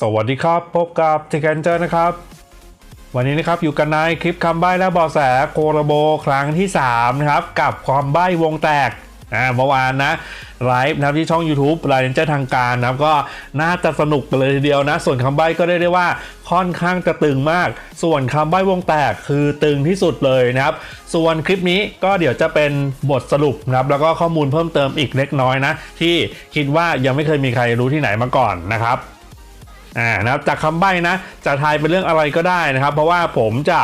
สวัสดีครับ พบกับทคแอนเจอร์นะครับ วันนี้นะครับอยู่กันในคลิปคำใบ้และบาะแสโคโรโบครั้งที่3นะครับกับความใบ้วงแตกอ่าเมื่อวานนะไลฟ์นะครับที่ช่อง YouTube รายเนเจอร์ทางการนะครับก็น่าจะสนุกกันเลยทีเดียวนะ ส่วนคำใบ้ก็ได้ได้ว่าค่อนข้างจะตึงมาก ส่วนคำใบ้วงแตกคือตึงที่สุดเลยนะครับ ส่วนคลิปนี้ก็เดี๋ยวจะเป็นบทสรุปนะครับแล้วก็ข้อมูลเพิ่มเติมอีกเล็กน้อยนะ ที่คิดว่ายังไม่เคยมีใครรู้ที่ไหนมาก่อนนะครับ อ่านะครับจากคำใบ้นะจะทายเป็นเรื่องอะไรก็ได้นะครับ เพราะว่าผมจะ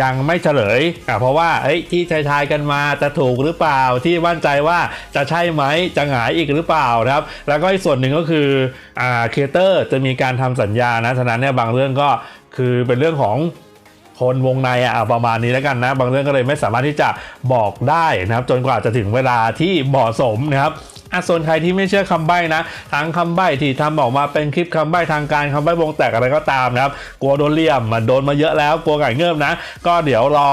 ยังไม่เฉลยอ่าเพราะว่าเอ้ยที่ทายทายกันมาจะถูกหรือเปล่าที่มั่นใจว่าจะใช่ไหมจะหงายอีกหรือเปล่านะครับ แล้วก็อีกส่วนหนึ่งก็คืออ่าครีเอเตอร์จะมีการทำสัญญานะฉะนั้นเนี่ยบางเรื่องก็คือเป็นเรื่องของ คนวงในอะประมาณนี้แล้วกันนะ บางเรื่องก็เลยไม่สามารถที่จะบอกได้นะครับ จนกว่าจะถึงเวลาที่เหมาะสมนะครับอะส่วนใครที่ไม่เชื่อคำใบ้นะทั้งคำใบ้ที่ทำออกมาเป็นคลิปคำใบ้ทางการคำใบ้วงแตกอะไรก็ตามนะครับ กลัวโดนเลี่ยมมันโดนมาเยอะแล้วกลัวไก่เงิบนะ ก็เดี๋ยวรอ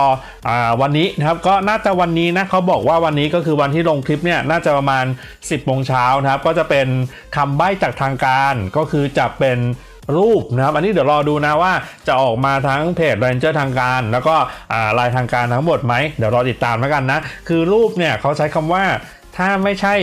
อ่าวันนี้นะครับ ก็น่าจะวันนี้นะเขาบอกว่าวันนี้ก็คือวันที่ลงคลิปเนี่ยน่าจะประมาณ 10โมงเช้านะครับ ก็จะเป็นคำใบ้จากทางการก็คือจะเป็น รูปนะครับอันนี้เดี๋ยวรอดูนะว่าจะออกมาทั้งเพจ Ranger ทางการ แล้วก็ลายทางการทั้งหมดไหมเดี๋ยวรอติดตามแล้วกันนะ คือรูปเนี่ยเขาใช้คำว่าถ้าไม่ใช่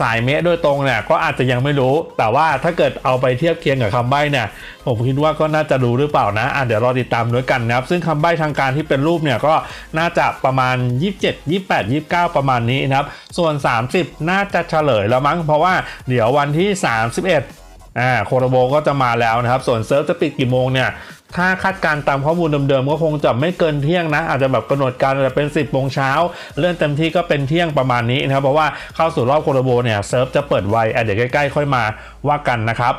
สายเมตรโดยตรงเนี่ยก็อาจจะยังไม่รู้ แต่ว่าถ้าเกิดเอาไปเทียบเคียงกับคำใบ้เนี่ยผมคิดว่าก็น่าจะรู้หรือเปล่านะอะเดี๋ยวรอติดตามด้วยกันนะครับซึ่งคำใบ้ทางการที่เป็นรูปเนี่ยก็น่าจะประมาณ 27 28 29 ประมาณนี้นะครับส่วน 30 น่าจะเฉลยแล้วมั้งเพราะว่าเดี๋ยววันที่ 31 อ่าโคโรโบก็จะมาแล้วนะครับ ส่วนเซิร์ฟจะปิดกี่โมงเนี่ยถ้าคาดการณ์ตามข้อมูลเดิมๆ ก็คงจะไม่เกินเที่ยงนะ อาจจะแบบกำหนดการอาจจะเป็น 10โมงเช้า เลื่อนเต็มที่ก็เป็นเที่ยงประมาณนี้นะครับ เพราะว่าเข้าสู่รอบโคโรโบเนี่ยเซิร์ฟจะเปิดไวอะเดี๋ยวใกล้ๆ ค่อยมาว่ากันนะครับ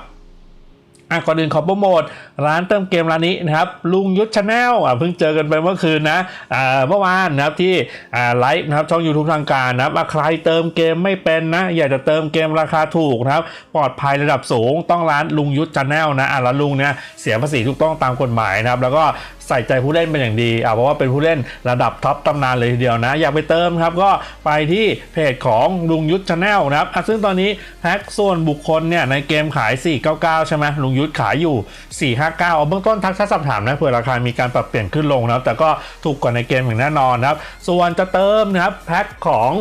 อะก่อนอื่นขอโปรโมทร้านเติมเกมร้านนี้นะครับลุงยุทธชาแนลอะเพิ่งเจอกันไปเมื่อคืนนะอ่าเมื่อวานนะครับที่อ่าไลฟ์นะครับช่อง YouTube ทางการนะครับอะใครเติมเกมไม่เป็นนะ อยากจะเติมเกมราคาถูกนะครับ ปลอดภัยระดับสูงต้องร้านลุงยุทธชาแนลนะอะแล้วลุงเนี่ยเสียภาษีถูกต้องตามกฎหมายนะครับ แล้วก็ ใส่ใจผู้เล่นเป็นอย่างดีอะเพราะว่าเป็นผู้เล่นระดับท็อปตำนานเลยทีเดียวนะ อยากไปเติมครับก็ไปที่เพจของลุงยุทธชาแนลนะครับอะซึ่งตอนนี้แพ็กส่วนบุคคลเนี่ยในเกมขาย 499 ใช่ไหมลุงยุทธขายอยู่ 459เอาเบื้องต้นทักทักสอบถามนะเผื่อราคามีการปรับเปลี่ยนขึ้นลงนะครับแต่ก็ถูกกว่าในเกมอย่างแน่นอนนะครับส่วนจะเติมนะครับแพ็คของ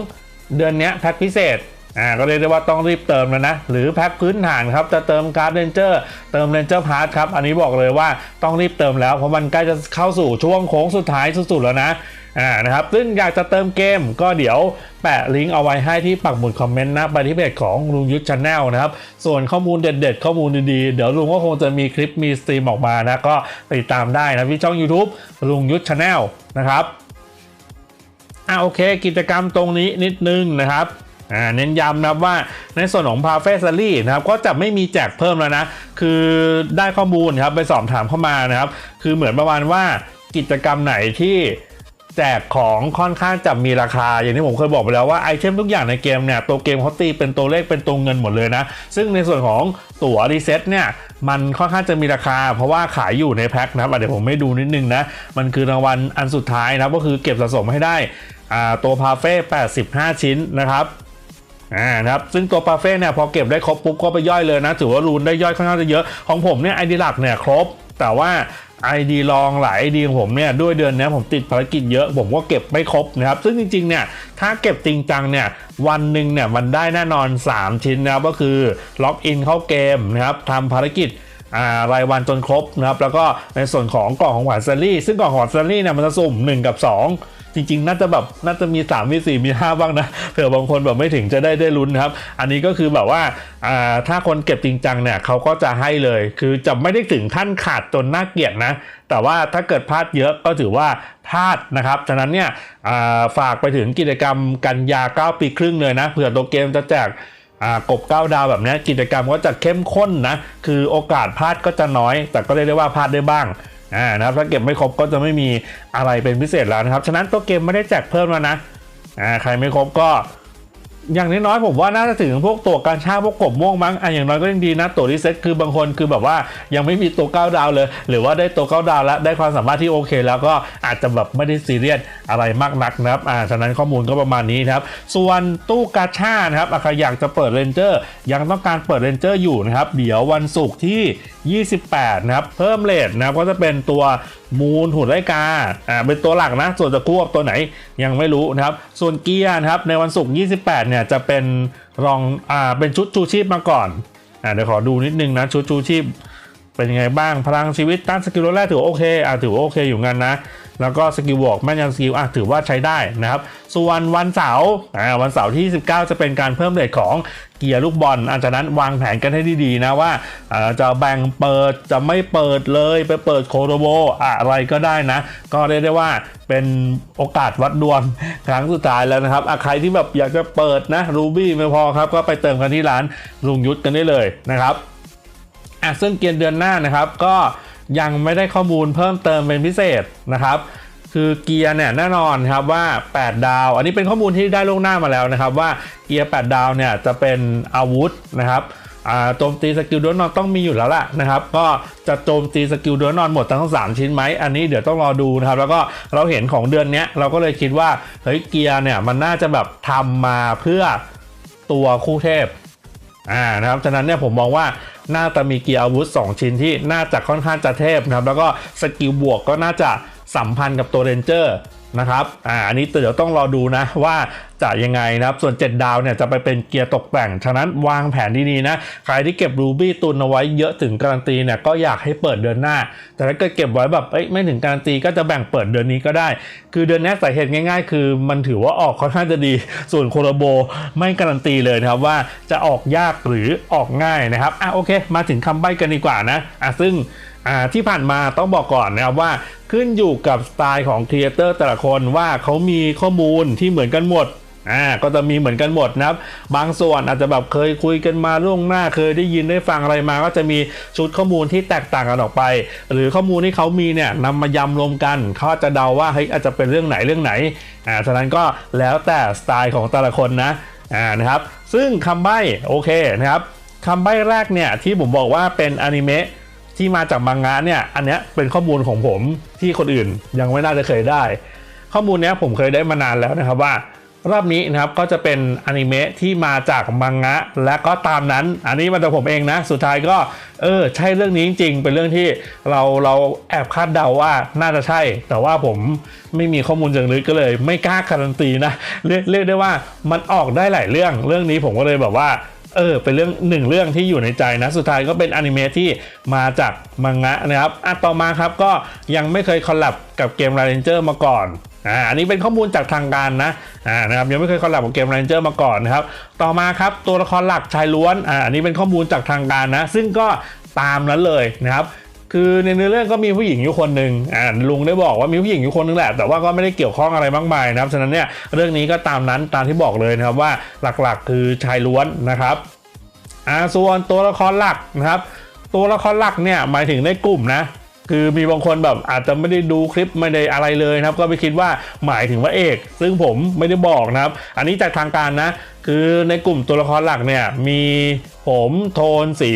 เดือนนี้แพ็คพิเศษ อ่าก็เรียกได้ว่าต้องรีบเติมแล้วนะ หรือแพ็คพื้นฐานครับจะเติมการ์ดเรนเจอร์เติมเรนเจอร์พาร์ทครับ อันนี้บอกเลยว่าต้องรีบเติมแล้ว เพราะมันใกล้จะเข้าสู่ช่วงโค้งสุดท้ายสุดๆแล้วนะอ่านะครับซึ่งอยากจะเติมเกมก็เดี๋ยวแปะลิงก์เอาไว้ให้ที่ปักหมุดคอมเมนต์นะไปที่เพจของลุงยุทธชาแนลนะครับ ส่วนข้อมูลเด็ดๆ ข้อมูลดีๆ เดี๋ยวลุงก็คงจะมีคลิปมีสตรีมออกมานะ ก็ติดตามได้นะที่ช่อง YouTube ลุงยุทธชาแนลนะครับอ่าโอเค กิจกรรมตรงนี้นิดนึงนะครับ อ่าเน้นย้ำนะครับว่าในส่วนของ p a f e s a l y นะครับก็จะไม่มีแจกเพิ่มแล้วนะ คือได้ข้อมูลครับไปสอบถามเข้ามานะครับ คือเหมือนประมาณว่ากิจกรรมไหนที่แจกของค่อนข้างจะมีราคา อย่างที่ผมเคยบอกไปแล้วว่าไอเทมทุกอย่างในเกมเนี่ยตัวเกมเขาตีเป็นตัวเลขเป็นตัวเงินหมดเลยนะ ซึ่งในส่วนของตั๋วรีเซ็ตเนี่ยมันค่อนข้างจะมีราคา เพราะว่าขายอยู่ในแพ็คนะครับเดี๋ยวผมไม่ดูนิดนึงนะ มันคือรางวัลอันสุดท้ายนะก็คือเก็บสะสมให้ได้ตัวพาเฟ่85 ชิ้นนะครับ อ่านะครับซึ่งตัวปาเฟ่เนี่ยพอเก็บได้ครบปุ๊บก็ไปย่อยเลยนะ ถือว่ารูนได้ย่อยค่อนข้างจะเยอะ ของผมเนี่ยไอดีหลักเนี่ยครบ แต่ว่าไอดีลองหลาย ID ของผมเนี่ยด้วยเดือนนี้ผมติดภารกิจเยอะผมก็เก็บไม่ครบนะครับ ซึ่งจริงๆเนี่ยถ้าเก็บจริงจังเนี่ยวันหนึ่งเนี่ยมันได้แน่นอน 3 ชิ้นนะครับก็คือล็อกอินเข้าเกมนะครับทำภารกิจ รายวันจนครบนะครับแล้วก็ในส่วนของกล่องของขวัญเซอรี่ซึ่งกล่องของขวัญเซอรี่เนี่ยมันจะสุ่ม1 กับ 2 จริง ๆ น่าจะแบบน่าจะมี3มี4มี5บ้างนะเผื่อบางคนแบบไม่ถึงจะได้ได้ลุ้นครับ อันนี้ก็คือแบบว่าถ้าคนเก็บจริงจังเนี่ยเขาก็จะให้เลย คือจะไม่ได้ถึงขั้นขาดจนน่าเกลียดนะ แต่ว่าถ้าเกิดพลาดเยอะก็ถือว่าพลาดนะครับฉะนั้นเนี่ยฝากไปถึงกิจกรรมกันยา 9 ปีครึ่งเลยนะเผื่อตัวเกมจะแจก อ่ากบ9ดาวแบบนี้กิจกรรมก็จะเข้มข้นนะ คือโอกาสพลาดก็จะน้อย แต่ก็เรียกได้ว่าพลาดได้บ้างอ่านะครับถ้าเก็บไม่ครบก็จะไม่มีอะไรเป็นพิเศษแล้วนะครับ ฉะนั้นตัวเกมไม่ได้แจกเพิ่มแล้วนะอ่าใครไม่ครบก็ อย่างน้อยๆผมว่าน่าจะถึงพวกตัวการชาพวกกบม่วงมั้งอะอย่างน้อยก็ยังดีนะตัวรีเซ็ตคือบางคนคือแบบว่ายังไม่มีตัวเก้าดาวเลย หรือว่าได้ตัวเก้าดาวแล้วได้ความสามารถที่โอเค แล้วก็อาจจะแบบไม่ได้ซีเรียสอะไรมากนักนะครับอ่าฉะนั้นข้อมูลก็ประมาณนี้นะครับส่วนตู้กาชานะครับอะใครอยากจะเปิดเรนเจอร์ยังต้องการเปิดเรนเจอร์อยู่นะครับเดี๋ยววันศุกร์ที่ 28 นะครับ เพิ่มเลทนะครับก็จะเป็นตัวมูลหุ่นไลกาอ่าเป็นตัวหลักนะ ส่วนจะควบตัวไหนยังไม่รู้นะครับ ส่วนเกียร์นะครับในวันศุกร์28 เนี่ยจะเป็นรองอ่าเป็นชุดชูชีพมาก่อนอ่าเดี๋ยวขอดูนิดนึงนะชุดชูชีพเป็นยังไงบ้างพลังชีวิตต้านสกิลแรกถือโอเคอ่าถือโอเคอยู่งั้นนะ แล้วก็สกิลบวกแม่นยำสกิลอะถือว่าใช้ได้นะครับ ส่วนวันเสาร์อ่าวันเสาร์ที่ 19 จะเป็นการเพิ่มเรทของเกียร์ลูกบอลอันจากนั้นวางแผนกันให้ดีๆนะว่าจะแบ่งเปิดจะไม่เปิดเลยไปเปิดโคโรโบอะไรก็ได้นะ ก็เรียกได้ว่าเป็นโอกาสวัดดวงครั้งสุดท้ายแล้วนะครับใครที่แบบอยากจะเปิดนะรูบี้ไม่พอครับ ก็ไปเติมกันที่ร้านลุงยุทธกันได้เลยนะครับอะซึ่งเกียร์เดือนหน้านะครับก็ ยังไม่ได้ข้อมูลเพิ่มเติมเป็นพิเศษนะครับ คือเกียร์เนี่ยแน่นอนครับว่า 8 ดาว อันนี้เป็นข้อมูลที่ได้ล่วงหน้ามาแล้วนะครับว่าเกียร์ 8 ดาวเนี่ยจะเป็นอาวุธนะครับโจมตีสกิลดวนอนต้องมีอยู่แล้วล่ะนะครับ ก็จะโจมตีสกิลดวนอนหมดทั้ง 3 ชิ้นไหมอันนี้เดี๋ยวต้องรอดูนะครับ แล้วก็เราเห็นของเดือนนี้เราก็เลยคิดว่าเฮ้ยเกียร์เนี่ยมันน่าจะแบบทำมาเพื่อตัวคู่เทพ อ่านะครับฉะนั้นเนี่ยผมมองว่าน่าจะมีเกียร์อาวุธ 2 ชิ้นที่น่าจะค่อนข้างจะเทพนะครับแล้วก็สกิลบวกก็น่าจะสัมพันธ์กับตัวเรนเจอร์ นะครับ อ่า อันนี้เดี๋ยวต้องรอดูนะว่าจะยังไงนะครับ ส่วน 7 ดาวเนี่ยจะไปเป็นเกียร์ตกแต่ง ฉะนั้นวางแผนดีๆนะ ใครที่เก็บรูบี้ตุนเอาไว้เยอะถึงการันตีเนี่ยก็อยากให้เปิดเดือนหน้า แต่ถ้าเกิดเก็บไว้แบบเอ้ยไม่ถึงการันตีก็จะแบ่งเปิดเดือนนี้ก็ได้ คือเดือนนี้สาเหตุง่าย ๆ คือมันถือว่าออกค่อนข้างจะดี ส่วนโคโรโบไม่การันตีเลยนะครับว่าจะออกยากหรือออกง่ายนะครับ อะโอเค มาถึงคำใบ้กันดีกว่านะ อะซึ่ง อ่าที่ผ่านมาต้องบอกก่อนนะครับว่าขึ้นอยู่กับสไตล์ของครีเอเตอร์แต่ละคนว่าเขามีข้อมูลที่เหมือนกันหมดอ่าก็จะมีเหมือนกันหมดนะครับ บางส่วนอาจจะแบบเคยคุยกันมาล่วงหน้าเคยได้ยินได้ฟังอะไรมา ก็จะมีชุดข้อมูลที่แตกต่างกันออกไป หรือข้อมูลที่เขามีเนี่ยนำมายำรวมกันเขาจะเดาว่าเฮ้ยอาจจะเป็นเรื่องไหนเรื่องไหนอ่าฉะนั้นก็แล้วแต่สไตล์ของแต่ละคนนะอ่านะครับซึ่งคำใบ้โอเคนะครับคำใบ้แรกเนี่ยที่ผมบอกว่าเป็นอนิเมะ ที่มาจากมังงะเนี่ย อันเนี้ยเป็นข้อมูลของผมที่คนอื่นยังไม่น่าจะเคยได้ ข้อมูลเนี้ยผมเคยได้มานานแล้วนะครับว่ารอบนี้นะครับก็จะเป็นอนิเมะที่มาจากมังงะ และก็ตามนั้น อันนี้มาจากผมเองนะ สุดท้ายก็เออใช่เรื่องนี้จริงๆ เป็นเรื่องที่เราเราแอบคาดเดาว่าน่าจะใช่ แต่ว่าผมไม่มีข้อมูลเชิงลึกก็เลย ไม่กล้าการันตีนะเรียกเรียกได้ว่ามันออกได้หลายเรื่อง เรื่องนี้ผมก็เลยแบบว่า เออเป็นเรื่องหนึ่งเรื่องที่อยู่ในใจนะ สุดท้ายก็เป็นอนิเมะที่มาจากมังงะนะครับอะต่อมาครับก็ยังไม่เคยคอลแลบกับเกม r รนเจอร์มาก่อนอ่าอันนี้เป็นข้อมูลจากทางการนะอ่านะครับยังไม่เคยคอลแลบกับเกม r รนเจอร์มาก่อนนะครับต่อมาครับตัวละครหลักชายล้วนอ่าอันนี้เป็นข้อมูลจากทางการนะ ซึ่งก็ตามนั้นเลยนะครับ คือในเนื้อเรื่องก็มีผู้หญิงอยู่คนหนึ่งอ่าลุงได้บอกว่ามีผู้หญิงอยู่คนหนึงแหละ แต่ว่าก็ไม่ได้เกี่ยวข้องอะไรมากมายนะครับ ฉะนั้นเนี่ยเรื่องนี้ก็ตามนั้นตามที่บอกเลยนะครับว่าหลักๆ คือชายล้วนนะครับอ่าส่วนตัวละครหลักนะครับ ตัวละครหลักเนี่ยหมายถึงในกลุ่มนะ คือมีบางคนแบบอาจจะไม่ได้ดูคลิปไม่ได้อะไรเลยนะครับ ก็ไปคิดว่าหมายถึงว่าเอก ซึ่งผมไม่ได้บอกนะครับ อันนี้จากทางการนะ คือในกลุ่มตัวละครหลักเนี่ยมีผมโทนสี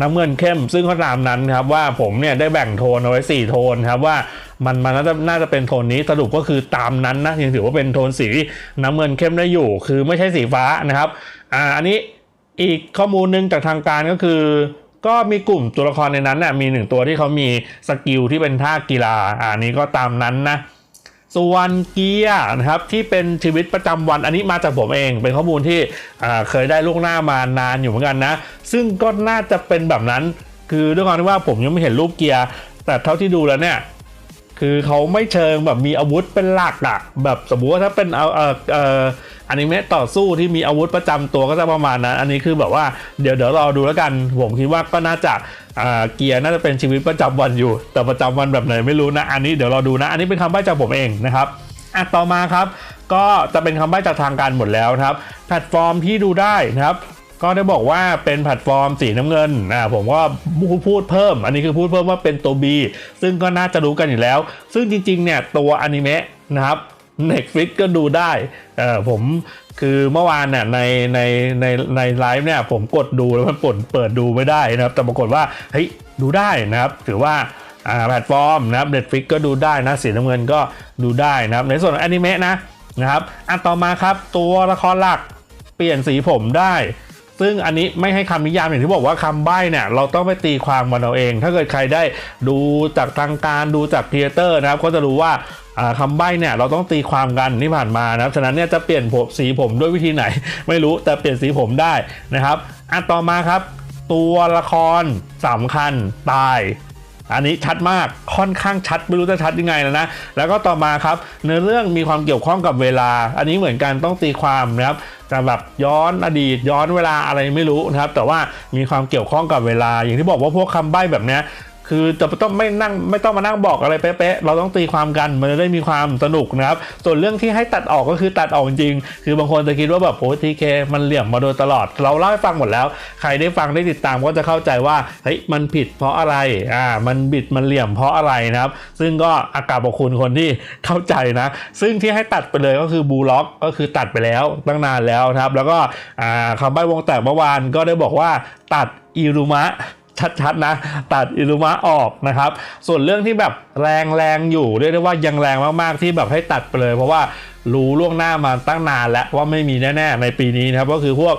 น้ำเงินเข้ม ซึ่งก็ตามนั้นครับว่าผมเนี่ยได้แบ่งโทนเอาไว้4โทนครับว่ามันมันน่าจะน่าจะเป็นโทนนี้สรุปก็คือตามนั้นนะยังถือว่าเป็นโทนสีน้ำเงินเข้มได้อยู่ คือไม่ใช่สีฟ้านะครับอ่าอันนี้อีกข้อมูลหนึ่งจากทางการก็คือ ก็มีกลุ่มตัวละครในนั้นน่ะมีหนึ่งตัวที่เขามีสกิลที่เป็นท่ากีฬาอ่านี้ก็ตามนั้นนะส่วนเกียร์นะครับที่เป็นชีวิตประจำวันอันนี้มาจากผมเอง เป็นข้อมูลที่เคยได้ล่วงหน้ามานานอยู่เหมือนกันนะ ซึ่งก็น่าจะเป็นแบบนั้น คือด้วยความที่ว่าผมยังไม่เห็นรูปเกียร์แต่เท่าที่ดูแล้วเนี่ย คือเขาไม่เชิงแบบมีอาวุธเป็นหลักอะแบบสมมติว่าถ้าเป็นเอาเออเอออนิเมะต่อสู้ที่มีอาวุธประจำตัวก็จะประมาณนั้น อันนี้คือแบบว่าเดี๋ยวเดี๋ยวรอดูแล้วกัน ผมคิดว่าก็น่าจะอ่าเกียร์น่าจะเป็นชีวิตประจำวันอยู่ แต่ประจำวันแบบไหนไม่รู้นะ อันนี้เดี๋ยวรอดูนะ อันนี้เป็นคำใบ้จากผมเองนะครับอะต่อมาครับ ก็จะเป็นคำใบ้จากทางการหมดแล้วนะครับ แพลตฟอร์มที่ดูได้นะครับ ก็ได้บอกว่าเป็นแพลตฟอร์มสีน้ำเงินนะผมก็พูดเพิ่ม อันนี้คือพูดเพิ่มว่าเป็นตัว B ซึ่งก็น่าจะรู้กันอยู่แล้ว ซึ่งจริงๆเนี่ยตัวอนิเมะนะครับ Netflix ก็ดูได้เออผมคือเมื่อวานเนี่ยในในในในไลฟ์เนี่ยผมกดดูแล้วมันเปิดเปิดดูไม่ได้นะครับ แต่ปรากฏว่าเฮ้ยดูได้นะครับถือว่าอ่าแพลตฟอร์มนะครับ Netflix ก็ดูได้นะสีน้ำเงินก็ดูได้นะครับ ในส่วนของอนิเมะนะนะครับอันต่อมาครับตัวละครหลักเปลี่ยนสีผมได้ ซึ่งอันนี้ไม่ให้คำนิยามอย่างที่บอกว่าคำใบ้เนี่ยเราต้องไปตีความมันเอาเอง ถ้าเกิดใครได้ดูจากทางการดูจากครีเอเตอร์นะครับ ก็จะรู้ว่าอ่าคำใบ้เนี่ยเราต้องตีความกันที่ผ่านมานะครับ ฉะนั้นเนี่ยจะเปลี่ยนผมสีผมด้วยวิธีไหน ไม่รู้แต่เปลี่ยนสีผมได้นะครับอะต่อมาครับ ตัวละครสำคัญตายอันนี้ชัดมากค่อนข้างชัดไม่รู้จะชัดยังไงแล้วนะ แล้วก็ต่อมาครับเนื้อเรื่องมีความเกี่ยวข้องกับเวลา อันนี้เหมือนกันต้องตีความนะครับ จะแบบย้อนอดีตย้อนเวลาอะไรไม่รู้นะครับ แต่ว่ามีความเกี่ยวข้องกับเวลาอย่างที่บอกว่าพวกคำใบ้แบบเนี้ย คือจะต้องไม่นั่งไม่ต้องมานั่งบอกอะไรเป๊ะๆเราต้องตีความกันมันจะได้มีความสนุกนะครับ ส่วนเรื่องที่ให้ตัดออกก็คือตัดออกจริงๆคือบางคนจะคิดว่าแบบโอ้ทีเคมันเหลี่ยมมาโดยตลอด เราเล่าให้ฟังหมดแล้ว ใครได้ฟังได้ติดตามก็จะเข้าใจว่าเฮ้ยมันผิดเพราะอะไรอ่ามันบิดมันเหลี่ยมเพราะอะไรนะครับ ซึ่งก็อากาศบอกคุณคนที่เข้าใจนะ ซึ่งที่ให้ตัดไปเลยก็คือบูล็อกก็คือตัดไปแล้วตั้งนานแล้วนะครับ แล้วก็อ่าคำใบ้วงแตกเมื่อวานก็ได้บอกว่าตัดอิรุมะ ชัดๆนะ ตัดอิรุมะออกนะครับ ส่วนเรื่องที่แบบแรงแรงๆอยู่เรียกได้ว่ายังแรงมากๆที่แบบให้ตัดไปเลย เพราะว่ารู้ล่วงหน้ามาตั้งนานแล้วว่าไม่มีแน่ ๆ ในปีนี้นะครับ ก็คือพวก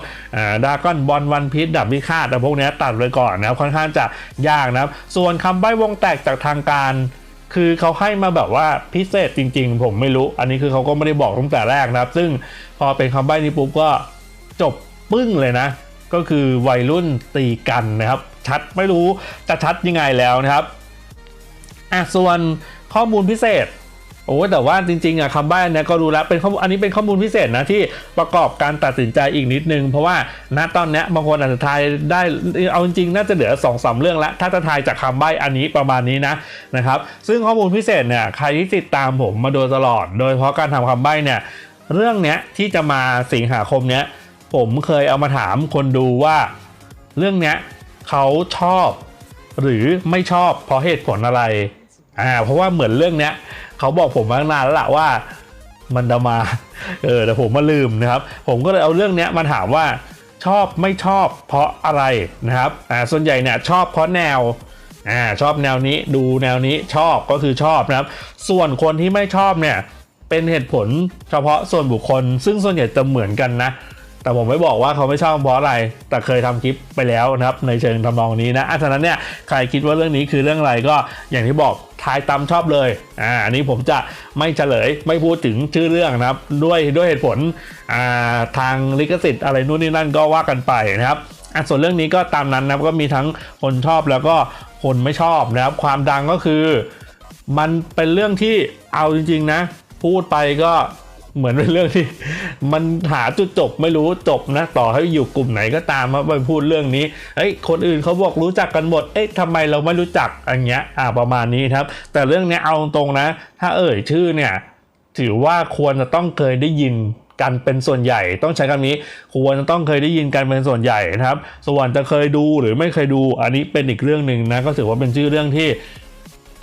ดากอนบอลวันพีชดับพิฆาตแต่พวกนี้ตัดเลยก่อนนะครับค่อนข้างจะยากนะครับ ส่วนคำใบ้วงแตกจากทางการคือเขาให้มาแบบว่าพิเศษจริง ๆ ผมไม่รู้ อันนี้คือเขาก็ไม่ได้บอกตั้งแต่แรกนะครับ ซึ่งพอเป็นคำใบ้นี้ปุ๊บก็จบปึ้งเลยนะ ก็คือวัยรุ่นตีกันนะครับ ชัดไม่รู้จะชัดยังไงแล้วนะครับอะส่วนข้อมูลพิเศษโอ้แต่ว่าจริงๆอะคำใบ้นเนี้ยก็รู้แล้วเป็นข้อมูลอันนี้เป็นข้อมูลพิเศษนะที่ประกอบการตัดสินใจอีกนิดนึง เพราะว่าณตอนนี้บางคนอาจจะทายได้เอาจริงๆน่าจะเหลือ2อสเรื่องแล้วถ้าจะทายจากคำใบ้อันนี้ประมาณนี้นะนะครับ ซึ่งข้อมูลพิเศษเนี่ยใครที่ติดตามผมมาโดยตลอด โดยเฉพาะการทำคำใบ้เนี่ยเรื่องเนี้ยที่จะมาสิงหาคมเนี้ย ผมเคยเอามาถามคนดูว่า เรื่องเนี้ยเขาชอบ หรือไม่ชอบเพราะเหตุผลอะไรอ่าเพราะว่าเหมือนเรื่องเนี้ยเขาบอกผมมานานแล้วล่ะว่ามันจะมาเออแต่ผมมาลืมนะครับ ผมก็เลยเอาเรื่องเนี้ยมาถามว่าชอบไม่ชอบเพราะอะไรนะครับอ่าส่วนใหญ่เนี่ยชอบเพราะแนวอ่าชอบแนวนี้ดูแนวนี้ชอบก็คือชอบนะครับ ส่วนคนที่ไม่ชอบเนี่ยเป็นเหตุผลเฉพาะส่วนบุคคล ซึ่งส่วนใหญ่จะเหมือนกันนะ แต่ผมไม่บอกว่าเขาไม่ชอบเพราะอะไร แต่เคยทำคลิปไปแล้วนะครับ ในเชิงทำนองนี้นะอะฉะนั้นเนี่ยใครคิดว่าเรื่องนี้คือเรื่องอะไรก็อย่างที่บอกทายตามชอบเลย อ่า อันนี้ผมจะไม่เฉลย ไม่พูดถึงชื่อเรื่องนะครับ ด้วยด้วยเหตุผล อ่า ทางลิขสิทธิ์อะไรนู่นนี่นั่นก็ว่ากันไปนะครับ อะ ส่วนเรื่องนี้ก็ตามนั้นนะครับ ก็มีทั้งคนชอบแล้วก็คนไม่ชอบนะครับ ความดังก็คือ มันเป็นเรื่องที่เอาจริง ๆ นะ พูดไปก็ เหมือนเป็นเรื่องที่ มันหาจุดจบไม่รู้จบนะ ต่อให้อยู่กลุ่มไหนก็ตามมาไปพูดเรื่องนี้เอ้ยคนอื่นเขาบอกรู้จักกันหมดเอ๊ะทำไมเราไม่รู้จักอย่างเงี้ยอ่าประมาณนี้ครับ แต่เรื่องเนี้ยเอาตรงๆนะ ถ้าเอ่ยชื่อเนี่ยถือว่าควรจะต้องเคยได้ยินกันเป็นส่วนใหญ่ต้องใช้คำนี้ควรจะต้องเคยได้ยินกันเป็นส่วนใหญ่นะครับ ส่วนจะเคยดูหรือไม่เคยดูอันนี้เป็นอีกเรื่องหนึ่งนะก็ถือว่าเป็นชื่อเรื่องที่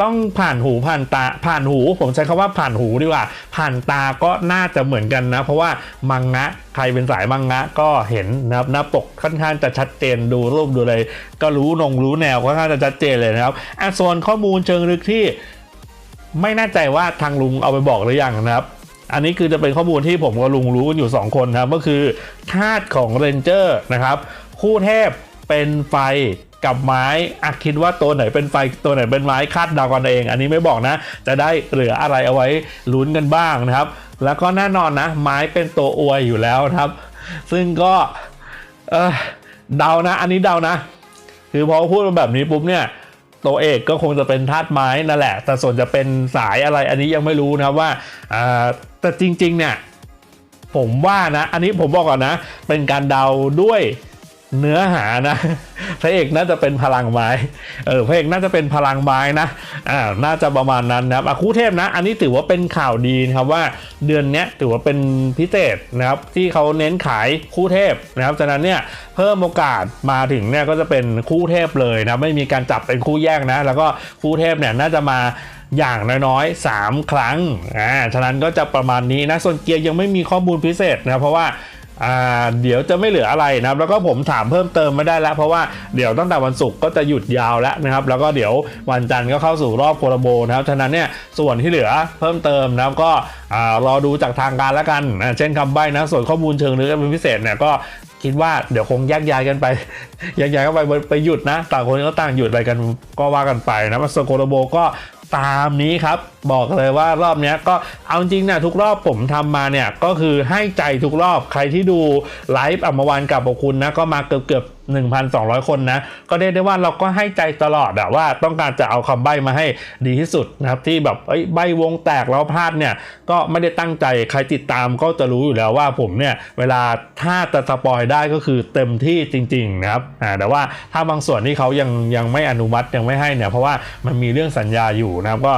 ต้องผ่านหูผ่านตาผ่านหู ผมใช้คำว่าผ่านหูดีกว่า ผ่านตาก็น่าจะเหมือนกันนะ เพราะว่ามังงะใครเป็นสายมังงะก็เห็นนะครับหน้าปกค่อนข้างจะชัดเจนดูรูปดูเลย ก็รู้นงรู้แนวค่อนข้างจะชัดเจนเลยนะครับอะส่วนข้อมูลเชิงลึกที่ ไม่แน่ใจว่าทางลุงเอาไปบอกหรือยังนะครับอันนี้คือจะเป็นข้อมูลที่ผมกับลุงรู้กันอยู่ 2 คนนะครับก็คือธาตุของเรนเจอร์นะครับ คู่เทพเป็นไฟ กับไม้อะคิดว่าตัวไหนเป็นไฟตัวไหนเป็นไม้คาดเดากันเอง อันนี้ไม่บอกนะ จะได้เหลืออะไรเอาไว้ลุ้นกันบ้างนะครับ แล้วก็แน่นอนนะ ไม้เป็นตัวอวยอยู่แล้วนะครับ ซึ่งก็เออเดานะ อันนี้เดานะ คือพอพูดมาแบบนี้ปุ๊บเนี่ยตัวเอกก็คงจะเป็นธาตุไม้นั่นแหละ แต่ส่วนจะเป็นสายอะไรอันนี้ยังไม่รู้นะครับว่าแต่จริงๆเนี่ยผมว่านะ อันนี้ผมบอกก่อนนะ เป็นการเดาด้วย เนื้อหานะพระเอกน่าจะเป็นพลังไม้เออพระเอกน่าจะเป็นพลังไม้นะอ่าน่าจะประมาณนั้นนะครับคู่เทพนะ อันนี้ถือว่าเป็นข่าวดีนะครับว่าเดือนนี้ถือว่าเป็นพิเศษนะครับที่เขาเน้นขายคู่เทพนะครับฉะนั้นเนี่ยเพิ่มโอกาสมาถึงเนี่ยก็จะเป็นคู่เทพเลยนะไม่มีการจับเป็นคู่แยกนะ แล้วก็คู่เทพเนี่ยน่าจะมาอย่างน้อยๆ 3 ครั้งอ่าฉะนั้นก็จะประมาณนี้นะส่วนเกียร์ยังไม่มีข้อมูลพิเศษนะเพราะว่า อ่าเดี๋ยวจะไม่เหลืออะไรนะครับแล้วก็ผมถามเพิ่มเติมไม่ได้แล้ว เพราะว่าเดี๋ยวตั้งแต่วันศุกร์ก็จะหยุดยาวแล้วนะครับ แล้วก็เดี๋ยววันจันทร์ก็เข้าสู่รอบโคลาโบนะครับฉะนั้นเนี่ยส่วนที่เหลือเพิ่มเติมนะครับก็อ่ารอดูจากทางการแล้วกันอ่าเช่นคำใบ้นะส่วนข้อมูลเชิงลึกเป็นพิเศษเนี่ยก็คิดว่าเดี๋ยวคงแยกย้ายกันไปแยกย้ายกันไปไปหยุดนะ ต่างคนก็ต่างหยุดอะไรกันก็ว่ากันไปนะมาสโกโรโบก็ ตามนี้ครับบอกเลยว่ารอบนี้ก็เอาจริงนะทุกรอบผมทำมาเนี่ยก็คือให้ใจทุกรอบใครที่ดูไลฟ์อัมวานกับขอบคุณนะก็มาเกือบเกือบ 1,200 คนนะ ก็เรียกได้ว่าเราก็ให้ใจตลอดอะว่าต้องการจะเอาคำใบ้มาให้ดีที่สุดนะครับที่แบบเอ้ยใบวงแตกแล้วพลาดเนี่ย ก็ไม่ได้ตั้งใจใครติดตามก็จะรู้อยู่แล้วว่าผมเนี่ย เวลาถ้าจะสปอยได้ก็คือเต็มที่จริงๆนะครับอ่าแต่ว่าถ้าบางส่วนที่เขายังยังไม่อนุมัติยังไม่ให้เนี่ยเพราะว่ามันมีเรื่องสัญญาอยู่นะครับก็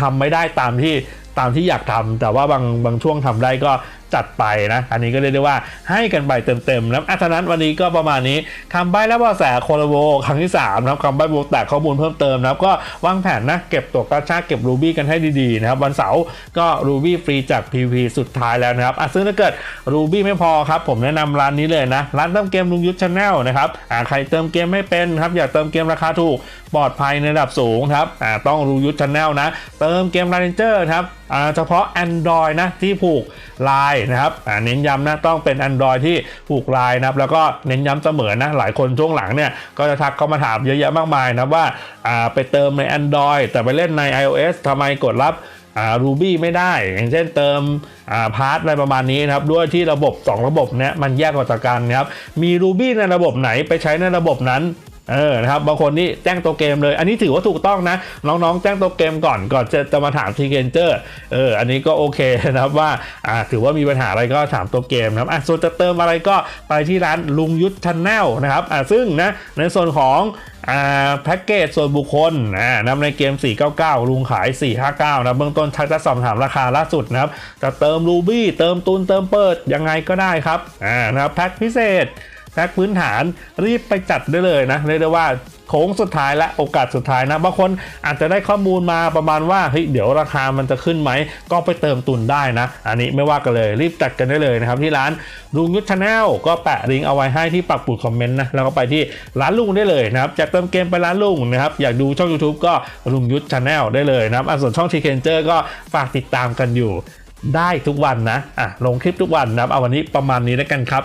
ทำไม่ได้ตามที่ ตามที่อยากทำแต่ว่าบางบางช่วงทำได้ก็จัดไปนะ อันนี้ก็เรียกได้ว่าให้กันไปเต็มๆนะครับอะฉะนั้นวันนี้ก็ประมาณนี้คำใบ้และเบาแสโคโลโบครั้งที่3นะครับคำใบ้บวกแตกข้อมูลเพิ่มเติมนะครับก็วางแผนนะเก็บตัวกระชากเก็บรูบี้กันให้ดีๆนะครับวันเสาร์ก็รูบี้ฟรีจาก PVP สุดท้ายแล้วนะครับอะซึ่งถ้าเกิดรูบี้ไม่พอครับ ผมแนะนำร้านนี้เลยนะ ร้านเติมเกมลุงยุทธชาแนลนะครับอ่าใครเติมเกมไม่เป็นครับอยากเติมเกมราคาถูก ปลอดภัยในระดับสูงครับอ่าต้องรู้ยุทธชาแนลนะ เติมเกมร a เ n นเจอร์ครับอ่าเฉพาะ Android นะที่ผูกไลน์นะครับอ่าเน้นย้ำนะต้องเป็น Android ที่ผูกไลน์นะครับแล้วก็เน้นย้ำเสมอนะหลายคนช่วงหลังเนี่ยก็จะทักเข้ามาถามเยอะแยะมากมายนะว่าอ่าไปเติมใน Android แต่ไปเล่นใน iOS ทำไมกดรับอ่า Ruby ไม่ได้ อย่างเช่นเติมอ่าพาร์ทอะไรประมาณนี้นะครับด้วยที่ระบบ 2 ระบบเนี้ยมันแยกออกจากกันนะครับมี Ruby ในระบบไหนไปใช้ในระบบนั้น เออนะครับบางคนนี่แจ้งตัวเกมเลย อันนี้ถือว่าถูกต้องนะ น้องๆ แจ้งตัวเกมก่อนก่อนจะจะมาถามทีเกนเจอร์เอออันนี้ก็โอเคนะครับว่าอ่าถือว่ามีปัญหาอะไรก็ถามตัวเกมนะครับอะส่วนจะเติมอะไรก็ไปที่ร้านลุงยุทธชาแนลนะครับอ่าซึ่งนะในส่วนของอ่าแพ็กเกจส่วนบุคคลอ่านำในเกม 499 ลุงขาย 459 นะเบื้องต้นทักจะสอบถามราคาล่าสุดนะครับ จะเติมรูบี้เติมตุนเติมเปิดยังไงก็ได้ครับอ่านะครับแพ็กพิเศษ แพ็กพื้นฐานรีบไปจัดได้เลยนะเรียกได้ว่าโค้งสุดท้ายและโอกาสสุดท้ายนะบางคนอาจจะได้ข้อมูลมาประมาณว่าเฮ้ยเดี๋ยวราคามันจะขึ้นไหม ก็ไปเติมตุนได้นะ อันนี้ไม่ว่ากันเลยรีบจัดกันได้เลยนะครับ ที่ร้านลุงยุทธชาแนลก็แปะลิงก์เอาไว้ให้ที่ปักปุดคอมเมนต์นะแล้วก็ไปที่ร้านลุงได้เลยนะครับจากเติมเกมไปร้านลุงนะครับอยากดูช่อง YouTube ก็ลุงยุทธชาแนลได้เลยนะครับส่วนช่องทีเคนเจอร์ก็ฝากติดตามกันอยู่ได้ทุกวันนะอะลงคลิปทุกวันนะครับเอาวันนี้ประมาณนี้แล้วกันครับ